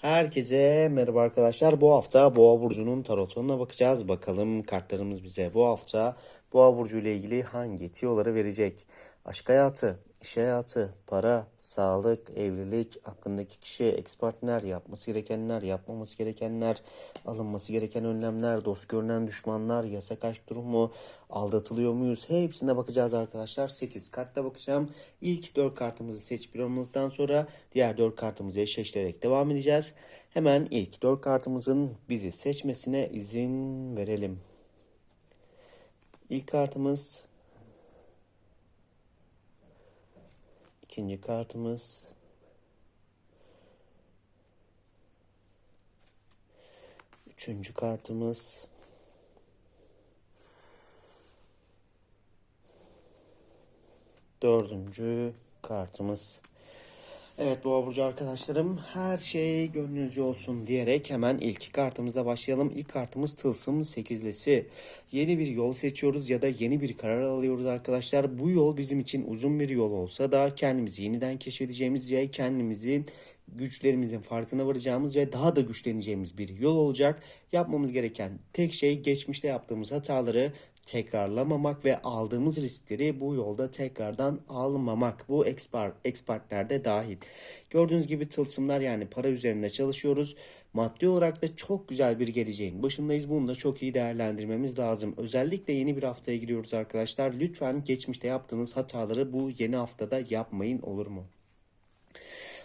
Herkese merhaba arkadaşlar. Bu hafta Boğa burcunun tarotuna bakacağız. Bakalım kartlarımız bize bu hafta Boğa burcu ile ilgili hangi tiyoları verecek? Aşk hayatı, iş hayatı, para, sağlık, evlilik, aklındaki kişi, ex partner, yapması gerekenler, yapmaması gerekenler, alınması gereken önlemler, dost görünen düşmanlar, yasak aşk durumu, aldatılıyor muyuz? Hepsine bakacağız arkadaşlar. 8 kartta bakacağım. İlk 4 kartımızı seç bir olmadıktan sonra diğer 4 kartımızı eşleştirerek devam edeceğiz. Hemen ilk 4 kartımızın bizi seçmesine izin verelim. İlk kartımız İkinci kartımız. Üçüncü kartımız. Dördüncü kartımız Evet Boğa Burcu arkadaşlarım her şey gönlünüzce olsun diyerek hemen ilk kartımızla başlayalım. İlk kartımız Tılsım sekizlisi. Yeni bir yol seçiyoruz ya da yeni bir karar alıyoruz arkadaşlar. Bu yol bizim için uzun bir yol olsa da kendimizi yeniden keşfedeceğimiz ve kendimizin güçlerimizin farkına varacağımız ve daha da güçleneceğimiz bir yol olacak. Yapmamız gereken tek şey geçmişte yaptığımız hataları tekrarlamamak ve aldığımız riskleri bu yolda tekrardan almamak. Bu expert, expertlerde dahil. Gördüğünüz gibi tılsımlar yani para üzerinde çalışıyoruz. Maddi olarak da çok güzel bir geleceğin başındayız. Bunu da çok iyi değerlendirmemiz lazım. Özellikle yeni bir haftaya giriyoruz arkadaşlar. Lütfen geçmişte yaptığınız hataları bu yeni haftada yapmayın olur mu?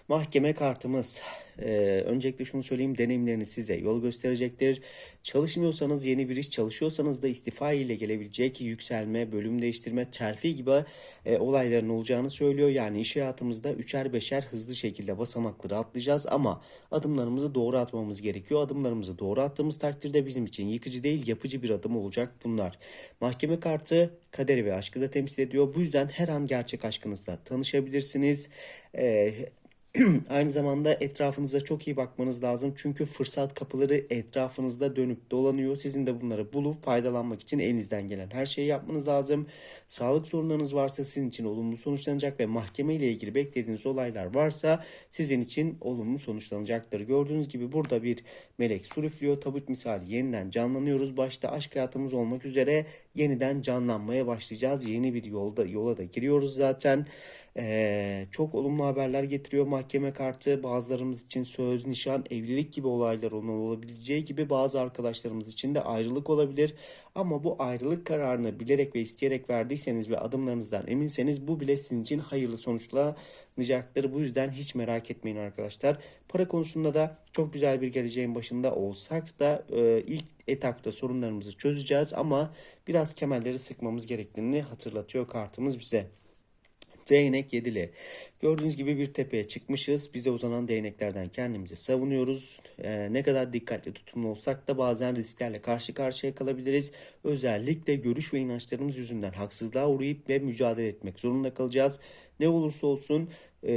Mahkeme kartımız. Ee, öncelikle şunu söyleyeyim deneyimleriniz size yol gösterecektir. Çalışmıyorsanız yeni bir iş, çalışıyorsanız da istifa ile gelebilecek yükselme, bölüm değiştirme, terfi gibi e, olayların olacağını söylüyor. Yani iş hayatımızda üçer beşer hızlı şekilde basamakları atlayacağız ama adımlarımızı doğru atmamız gerekiyor. Adımlarımızı doğru attığımız takdirde bizim için yıkıcı değil yapıcı bir adım olacak bunlar. Mahkeme kartı kaderi ve aşkı da temsil ediyor. Bu yüzden her an gerçek aşkınızla tanışabilirsiniz. Ee, Aynı zamanda etrafınıza çok iyi bakmanız lazım. Çünkü fırsat kapıları etrafınızda dönüp dolanıyor. Sizin de bunları bulup faydalanmak için elinizden gelen her şeyi yapmanız lazım. Sağlık sorunlarınız varsa sizin için olumlu sonuçlanacak ve mahkeme ile ilgili beklediğiniz olaylar varsa sizin için olumlu sonuçlanacaktır. Gördüğünüz gibi burada bir melek su üflüyor. Tabut misali yeniden canlanıyoruz. Başta aşk hayatımız olmak üzere yeniden canlanmaya başlayacağız. Yeni bir yolda yola da giriyoruz zaten. Ee, çok olumlu haberler getiriyor mahkeme kartı. Bazılarımız için söz, nişan, evlilik gibi olaylar olabileceği gibi bazı arkadaşlarımız için de ayrılık olabilir. Ama bu ayrılık kararını bilerek ve isteyerek verdiyseniz ve adımlarınızdan eminseniz bu bile sizin için hayırlı sonuçlanacaktır. Bu yüzden hiç merak etmeyin arkadaşlar. Para konusunda da çok güzel bir geleceğin başında olsak da e, ilk etapta sorunlarımızı çözeceğiz ama biraz kemerleri sıkmamız gerektiğini hatırlatıyor kartımız bize. Değnek yedili. Gördüğünüz gibi bir tepeye çıkmışız. Bize uzanan değneklerden kendimizi savunuyoruz. Ee, ne kadar dikkatli tutumlu olsak da bazen risklerle karşı karşıya kalabiliriz. Özellikle görüş ve inançlarımız yüzünden haksızlığa uğrayıp ve mücadele etmek zorunda kalacağız. Ne olursa olsun e,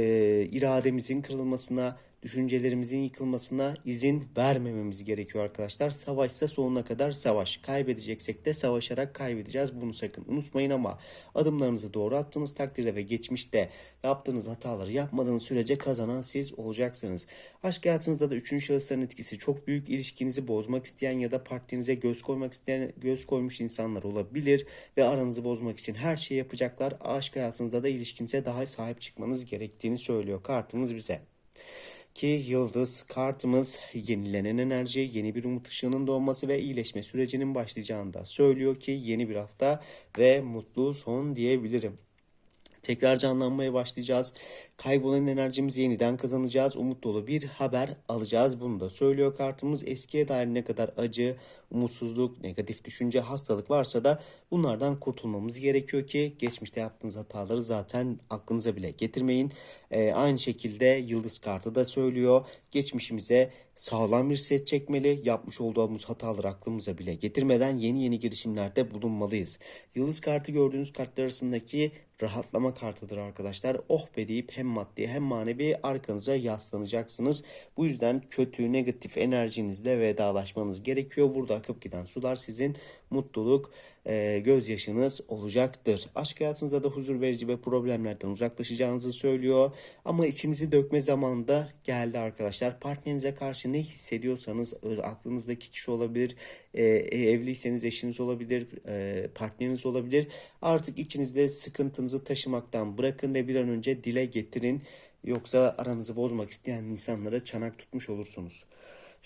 irademizin kırılmasına, düşüncelerimizin yıkılmasına izin vermememiz gerekiyor arkadaşlar. Savaşsa sonuna kadar savaş. Kaybedeceksek de savaşarak kaybedeceğiz. Bunu sakın unutmayın ama adımlarınızı doğru attığınız takdirde ve geçmişte yaptığınız hataları yapmadığınız sürece kazanan siz olacaksınız. Aşk hayatınızda da üçüncü şahısların etkisi çok büyük. İlişkinizi bozmak isteyen ya da partinize göz koymak isteyen, göz koymuş insanlar olabilir ve aranızı bozmak için her şeyi yapacaklar. Aşk hayatınızda da ilişkinize daha sahip çıkmanız gerektiğini söylüyor kartımız bize ki yıldız kartımız yenilenen enerji, yeni bir umut ışığının doğması ve iyileşme sürecinin başlayacağını da söylüyor ki yeni bir hafta ve mutlu son diyebilirim. Tekrar canlanmaya başlayacağız. Kaybolan enerjimizi yeniden kazanacağız. Umut dolu bir haber alacağız. Bunu da söylüyor kartımız. Eskiye dair ne kadar acı, umutsuzluk, negatif düşünce, hastalık varsa da bunlardan kurtulmamız gerekiyor ki geçmişte yaptığınız hataları zaten aklınıza bile getirmeyin. Ee, aynı şekilde yıldız kartı da söylüyor. Geçmişimize sağlam bir set çekmeli. Yapmış olduğumuz hataları aklımıza bile getirmeden yeni yeni girişimlerde bulunmalıyız. Yıldız kartı gördüğünüz kartlar arasındaki rahatlama kartıdır arkadaşlar. Oh be deyip hem maddi hem manevi arkanıza yaslanacaksınız. Bu yüzden kötü negatif enerjinizle vedalaşmanız gerekiyor. Burada akıp giden sular sizin mutluluk, e, gözyaşınız olacaktır. Aşk hayatınızda da huzur verici ve problemlerden uzaklaşacağınızı söylüyor. Ama içinizi dökme zamanı da geldi arkadaşlar. Partnerinize karşı ne hissediyorsanız aklınızdaki kişi olabilir, e, e, evliyseniz eşiniz olabilir, e, partneriniz olabilir. Artık içinizde sıkıntınızı taşımaktan bırakın ve bir an önce dile getirin. Yoksa aranızı bozmak isteyen insanlara çanak tutmuş olursunuz.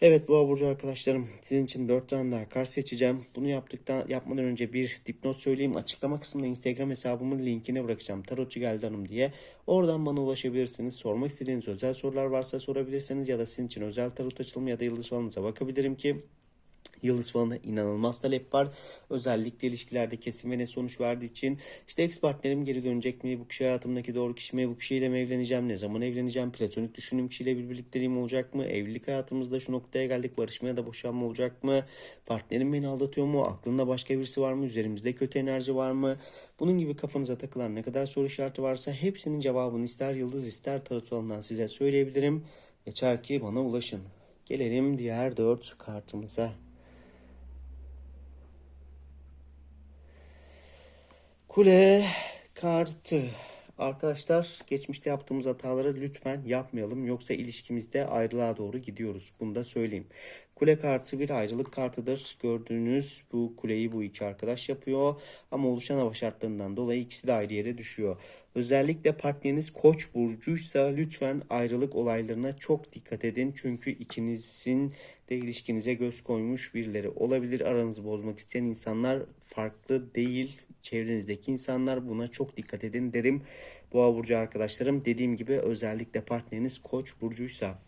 Evet bu burcu arkadaşlarım sizin için 4 tane daha kart seçeceğim. Bunu yaptıktan yapmadan önce bir dipnot söyleyeyim. Açıklama kısmında Instagram hesabımın linkini bırakacağım. Tarotçu geldi hanım diye. Oradan bana ulaşabilirsiniz. Sormak istediğiniz özel sorular varsa sorabilirsiniz ya da sizin için özel tarot açılımı ya da yıldız falanıza bakabilirim ki Yıldız falına inanılmaz talep var. Özellikle ilişkilerde kesin ve ne sonuç verdiği için işte ex partnerim geri dönecek mi? Bu kişi hayatımdaki doğru kişi mi? Bu kişiyle mi evleneceğim? Ne zaman evleneceğim? Platonik düşündüğüm kişiyle bir birlikteliğim olacak mı? Evlilik hayatımızda şu noktaya geldik. Barışma ya da boşanma olacak mı? Partnerim beni aldatıyor mu? Aklında başka birisi var mı? Üzerimizde kötü enerji var mı? Bunun gibi kafanıza takılan ne kadar soru işareti varsa hepsinin cevabını ister yıldız ister tarot falından size söyleyebilirim. Geçer ki bana ulaşın. Gelelim diğer dört kartımıza. Kule kartı. Arkadaşlar geçmişte yaptığımız hataları lütfen yapmayalım. Yoksa ilişkimizde ayrılığa doğru gidiyoruz. Bunu da söyleyeyim. Kule kartı bir ayrılık kartıdır. Gördüğünüz bu kuleyi bu iki arkadaş yapıyor. Ama oluşan hava şartlarından dolayı ikisi de ayrı yere düşüyor. Özellikle partneriniz koç burcuysa lütfen ayrılık olaylarına çok dikkat edin. Çünkü ikinizin de ilişkinize göz koymuş birileri olabilir. Aranızı bozmak isteyen insanlar farklı değil çevrenizdeki insanlar buna çok dikkat edin derim. Boğa burcu arkadaşlarım dediğim gibi özellikle partneriniz koç burcuysa.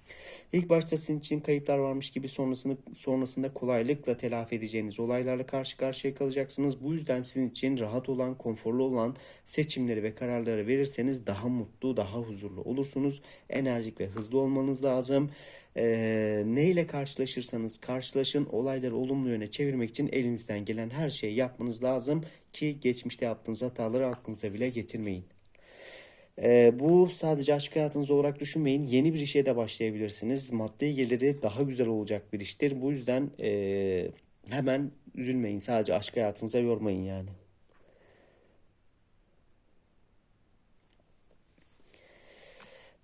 İlk başta sizin için kayıplar varmış gibi sonrasını, sonrasında kolaylıkla telafi edeceğiniz olaylarla karşı karşıya kalacaksınız. Bu yüzden sizin için rahat olan, konforlu olan seçimleri ve kararları verirseniz daha mutlu, daha huzurlu olursunuz. Enerjik ve hızlı olmanız lazım. Ee, neyle karşılaşırsanız karşılaşın olayları olumlu yöne çevirmek için elinizden gelen her şeyi yapmanız lazım ki geçmişte yaptığınız hataları aklınıza bile getirmeyin. Ee, bu sadece aşk hayatınız olarak düşünmeyin. Yeni bir işe de başlayabilirsiniz. Maddi geliri daha güzel olacak bir iştir. Bu yüzden ee, hemen üzülmeyin. Sadece aşk hayatınıza yormayın yani.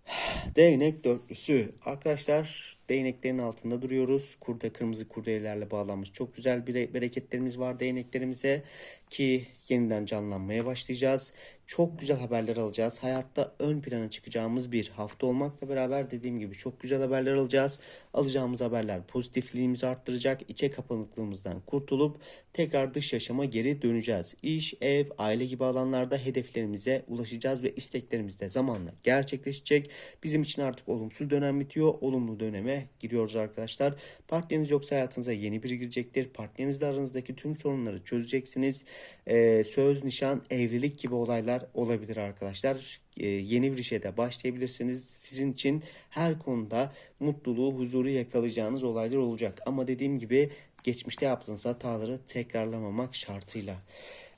Değnek dörtlüsü. Arkadaşlar değneklerin altında duruyoruz. Kurda kırmızı kurdelelerle bağlanmış çok güzel bir bereketlerimiz var değneklerimize ki yeniden canlanmaya başlayacağız. Çok güzel haberler alacağız. Hayatta ön plana çıkacağımız bir hafta olmakla beraber dediğim gibi çok güzel haberler alacağız. Alacağımız haberler pozitifliğimizi arttıracak. içe kapanıklığımızdan kurtulup tekrar dış yaşama geri döneceğiz. İş, ev, aile gibi alanlarda hedeflerimize ulaşacağız ve isteklerimiz de zamanla gerçekleşecek. Bizim için artık olumsuz dönem bitiyor. Olumlu döneme giriyoruz arkadaşlar. Partneriniz yoksa hayatınıza yeni biri girecektir. Partnerinizle aranızdaki tüm sorunları çözeceksiniz. Ee, söz, nişan, evlilik gibi olaylar olabilir arkadaşlar. Ee, yeni bir işe de başlayabilirsiniz. Sizin için her konuda mutluluğu, huzuru yakalayacağınız olaylar olacak. Ama dediğim gibi geçmişte yaptığınız hataları tekrarlamamak şartıyla.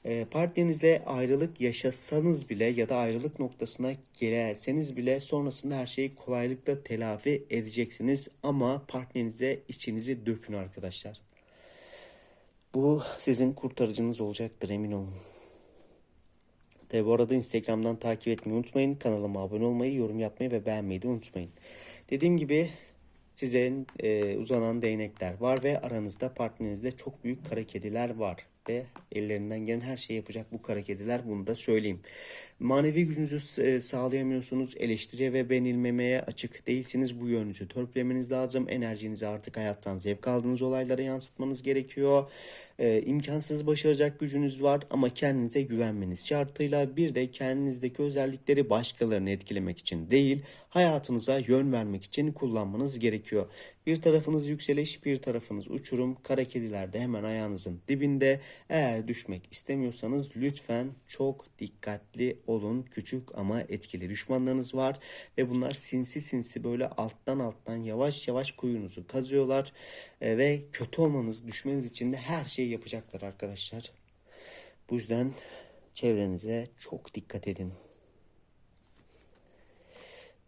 E, partnerinizle ayrılık yaşasanız bile ya da ayrılık noktasına gelseniz bile sonrasında her şeyi kolaylıkla telafi edeceksiniz. Ama partnerinize içinizi dökün arkadaşlar. Bu sizin kurtarıcınız olacaktır emin olun. Tabi bu arada Instagram'dan takip etmeyi unutmayın. Kanalıma abone olmayı, yorum yapmayı ve beğenmeyi de unutmayın. Dediğim gibi sizin e, uzanan değnekler var ve aranızda partnerinizde çok büyük kara kediler var ve ellerinden gelen her şeyi yapacak bu kara kediler bunu da söyleyeyim. Manevi gücünüzü e, sağlayamıyorsunuz. Eleştiriye ve beğenilmemeye açık değilsiniz. Bu yönünüzü törpülemeniz lazım. Enerjinizi artık hayattan zevk aldığınız olaylara yansıtmanız gerekiyor. Ee, imkansız başaracak gücünüz var ama kendinize güvenmeniz şartıyla bir de kendinizdeki özellikleri başkalarını etkilemek için değil, hayatınıza yön vermek için kullanmanız gerekiyor. Bir tarafınız yükseliş, bir tarafınız uçurum. Kara kediler de hemen ayağınızın dibinde. Eğer düşmek istemiyorsanız lütfen çok dikkatli olun. Küçük ama etkili düşmanlarınız var ve bunlar sinsi sinsi böyle alttan alttan yavaş yavaş kuyunuzu kazıyorlar E, ve kötü olmanız, düşmeniz için de her şeyi yapacaklar arkadaşlar. Bu yüzden çevrenize çok dikkat edin.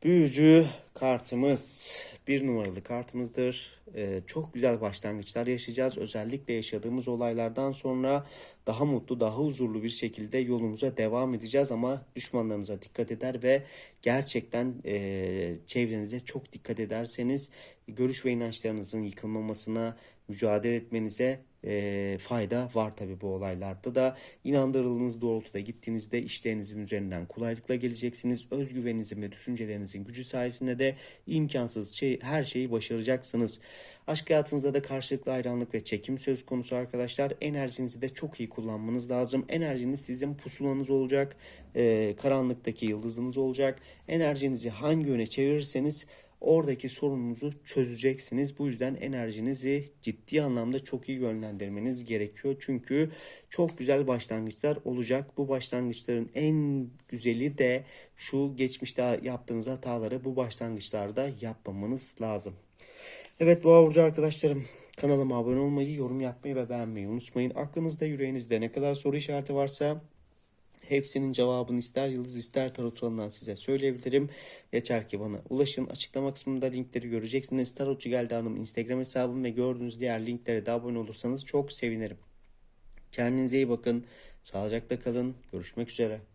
Büyücü kartımız bir numaralı kartımızdır. Ee, çok güzel başlangıçlar yaşayacağız. Özellikle yaşadığımız olaylardan sonra daha mutlu, daha huzurlu bir şekilde yolumuza devam edeceğiz. Ama düşmanlarınıza dikkat eder ve gerçekten e, çevrenize çok dikkat ederseniz görüş ve inançlarınızın yıkılmamasına mücadele etmenize e, fayda var tabi bu olaylarda da. inandırıldığınız doğrultuda gittiğinizde işlerinizin üzerinden kolaylıkla geleceksiniz. Özgüveninizin ve düşüncelerinizin gücü sayesinde de imkansız şey, her şeyi başaracaksınız. Aşk hayatınızda da karşılıklı hayranlık ve çekim söz konusu arkadaşlar. Enerjinizi de çok iyi kullanmanız lazım. Enerjiniz sizin pusulanız olacak. E, karanlıktaki yıldızınız olacak. Enerjinizi hangi yöne çevirirseniz oradaki sorununuzu çözeceksiniz. Bu yüzden enerjinizi ciddi anlamda çok iyi yönlendirmeniz gerekiyor. Çünkü çok güzel başlangıçlar olacak. Bu başlangıçların en güzeli de şu geçmişte yaptığınız hataları bu başlangıçlarda yapmamanız lazım. Evet Boğa Burcu arkadaşlarım kanalıma abone olmayı, yorum yapmayı ve beğenmeyi unutmayın. Aklınızda yüreğinizde ne kadar soru işareti varsa Hepsinin cevabını ister yıldız ister tarot falından size söyleyebilirim. Yeter ki bana ulaşın. Açıklama kısmında linkleri göreceksiniz. Tarotçu Geldi Hanım Instagram hesabım ve gördüğünüz diğer linklere de abone olursanız çok sevinirim. Kendinize iyi bakın. Sağlıcakla kalın. Görüşmek üzere.